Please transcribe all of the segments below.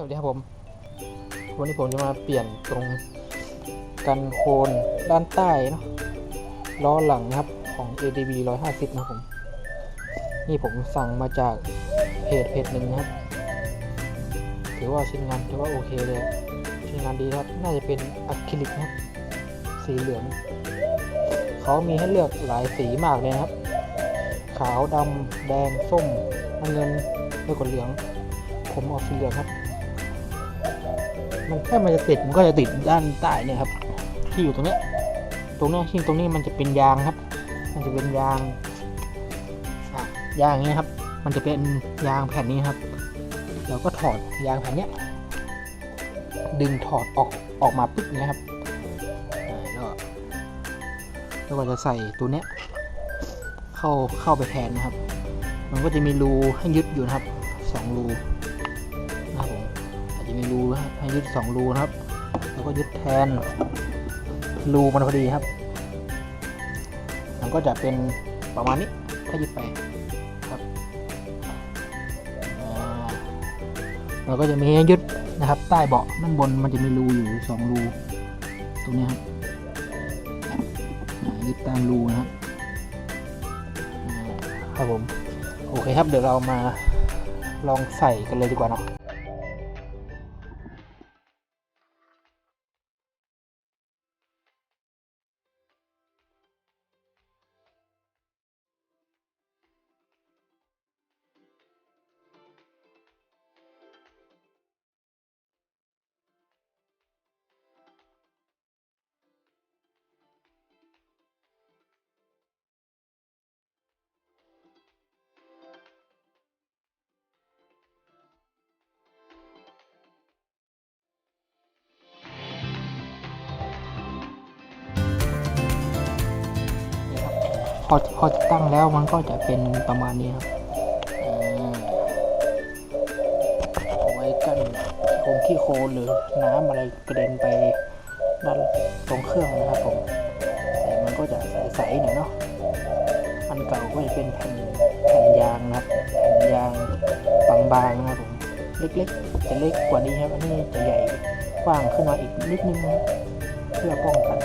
สวัสดีครับผม วันนี้ผมจะมาเปลี่ยนตรงกันโคนด้านใต้เนาะล้อหลังนะครับของ ADV 150 นะผม นี่ผมสั่งมาจากเพจเพจหนึ่งนะครับ ถือว่าชิ้นงานถือว่าโอเคเลย ชิ้นงานดีครับ น่าจะเป็นอะคริลิกนะครับ สีเหลือง เขามีให้เลือกหลายสีมากเลยนะครับ ขาวดำแดงส้มน้ำเงินแล้วก็เหลือง ผมเอาสีเหลืองครับ มันถ้ามันจะติดมันก็จะติดด้านใต้เนี่ยครับ ที่อยู่ตรงนี้ตรงนี้ยที่ตรงนี้มันจะเป็นยางครับ มันจะเป็นยางอะยางอย่างเงี้ยครับ มันจะเป็นยางแผ่นนี้ครับเราก็ถอดยางแผ่นนี้ดึงถอดออกออกมาปึ๊บนะครับแล้วก็แล้วก็จะใส่ตัวเนี้ยเข้าเข้าไปแทนนะครับ มันก็จะมีรูให้ยึดอยู่นะครับสองรู มีรูให้ยึดสองรูนะครับ แล้วก็ยึดแทนรูมันพอดีครับ มันก็จะเป็นประมาณนี้ถ้ายึดไปครับอ่าเราก็จะมียึดนะครับใต้เบาะด้านบนมันจะมีรูอยู่สองรูตรงนี้ครับยึดตามรูนะครับครับผมโอเคครับเดี๋ยวเรามาลองใส่กันเลยดีกว่าเนาะ พอพอตั้งแล้วมันก็จะเป็นประมาณนี้ครับเอาไว้กันโคงขี้โคลนหรือน้ำอะไรกระเด็นไปด้านตรงเครื่องนะครับผมแต่มันก็จะใสๆหน่อยเนาะอันเก่าก็จะเป็นแผ่นแผ่นยางนะครับแผ่นยางบางๆนะครับผมเล็กๆ จะเล็กกว่านี้ครับอันนี้จะใหญ่กว้างขึ้นมาอีกนิดนึงนะเพื่อป้องกัน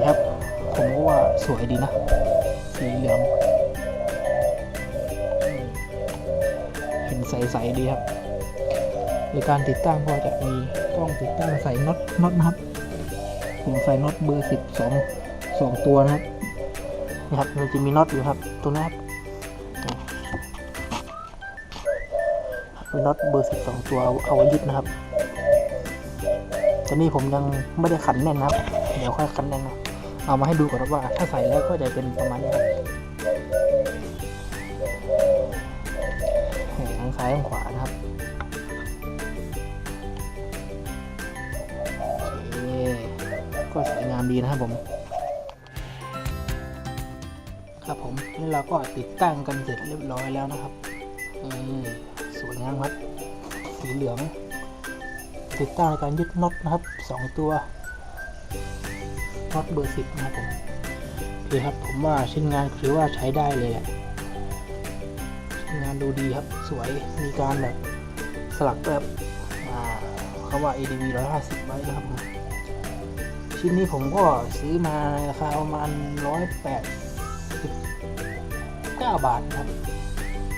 คครับ ผมก็ว่าสวยดีนะ สีเหลือง เห็นใสๆดีครับในการติดตั้งก็จะมีกล้องติดตั้งใส่น็อตน็อตนะครับ ผมใส่น็อตเบอร์สิบสองสองตัวนะครับนะครับมันจะมีน็อตอยู่ครับ ตัวนี้ครับเป็นน็อตเบอร์สิบสองตัวเอาไว้ยึดนะครับตอนนี้ผมยังไม่ได้ขันแน่นนะครับ ดี๋ยวค่อยคันแน่นะเอามาให้ดูก่อนครับว่า ถ้าใส่แล้วก็จะเป็นประมาณนี้ครับทั้งซ้ายทั้งขวานะครับโอเคก็สวยงามดีนะครับผม ครับผมนี่เราก็ติดตั้งกันเสร็จเรียบร้อยแล้วนะครับนี่สวยงามครับ สีเหลือง ติดตั้งในการยึดน็อตนะครับสองตัว น็อตเบอร์สิบนะครับผมโอเครับผมว่าชิ้นงานถือว่าใช้ได้เลยแหละชิ้นงานดูดีครับสวยมีการแบบสลักแบบอ่าคำว่า ADV 150 ไว้นะครับชิ้นนี้ผมก็ซื้อมาในราคาประมาณ 189 บาทครับ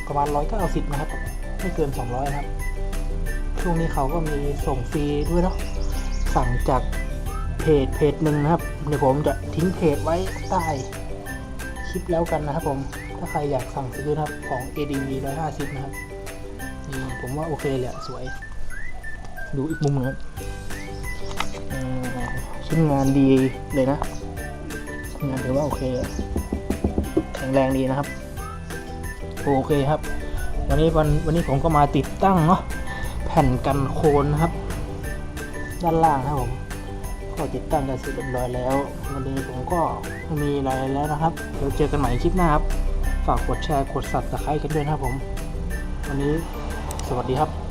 ประมาณ 190 นะครับ ไม่เกิน 200 ครับ ช่วงนี้เขาก็มีส่งฟรีด้วยเนาะสั่งจาก เพจเพจหนึ่งนะครับ เดี๋ยวผมจะทิ้งเพจไว้ใต้คลิปแล้วกันนะครับ ผมถ้าใครอยากสั่งซื้อนะครับของ ADV 150 นะครับนี่ผมว่าโอเคเลยสวย ดูอีกมุมหนึงครับอ่าชิ้นงานดีเลยนะงานถือว่าโอเคแข็งแรงดีนะครับ โอเคครับ วันนี้วันวันนี้ผมก็มาติดตั้งเนาะแผ่นกันโคนนะครับ ด้านล่างนะครับผม ก็ติดตั้งกันเสร็จเรียบร้อยแล้ว วันนี้ผมก็ไม่มีอะไรแล้วนะครับเดี๋ยวเจอกันใหม่คลิปหน้าครับ ฝากกดแชร์กด subscribe กันด้วยนะครับผม วันนี้สวัสดีครับ